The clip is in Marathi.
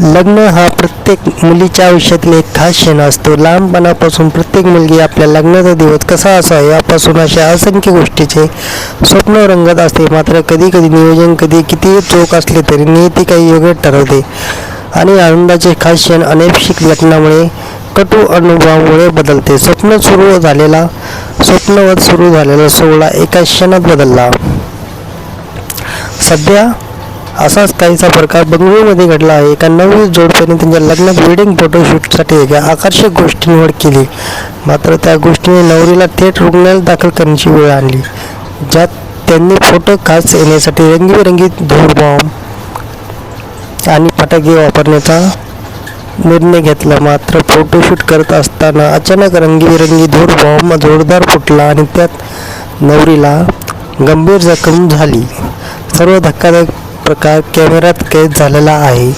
लग्न हा प्रत्येक मुलीच्या आयुष्यातील एक खास क्षण असतो. लहानपणापासून प्रत्येक मुलगी आपल्या लग्नाचा दिवस कसा असा यापासून अशा असंख्य गोष्टीचे स्वप्न रंगत असते. मात्र कधी कधी नियोजन कधी कितीही चोख असले तरी नियती काही योग्य ठरवते आणि आनंदाचे खास क्षण अनैक्षिक घटनामुळे कटू अनुभवामुळे बदलते. स्वप्न सुरू झालेला स्वप्नवत सुरू झालेला सोहळा एका क्षणात बदलला. सध्या असाच काहीचा प्रकार बंगळुरूमध्ये घडला आहे. एका नववी जोडप्याने त्यांच्या लग्नात वेडिंग फोटोशूटसाठी एका आकर्षक गोष्टी निवड केली. मात्र त्या गोष्टीने नवरीला थेट रुग्णालयात दाखल करण्याची वेळ आणली. ज्यात त्यांनी फोटो खास येण्यासाठी रंगीबेरंगी धूर बॉम्ब आणि फटाके वापरण्याचा निर्णय घेतला. मात्र फोटोशूट करत असताना अचानक रंगीबेरंगी धूर बॉम्ब जोरदार फुटला आणि त्यात नवरीला गंभीर जखम झाली. सर्व धक्कादायक प्रकार कॅमेऱ्यात कैद झालेला आहे.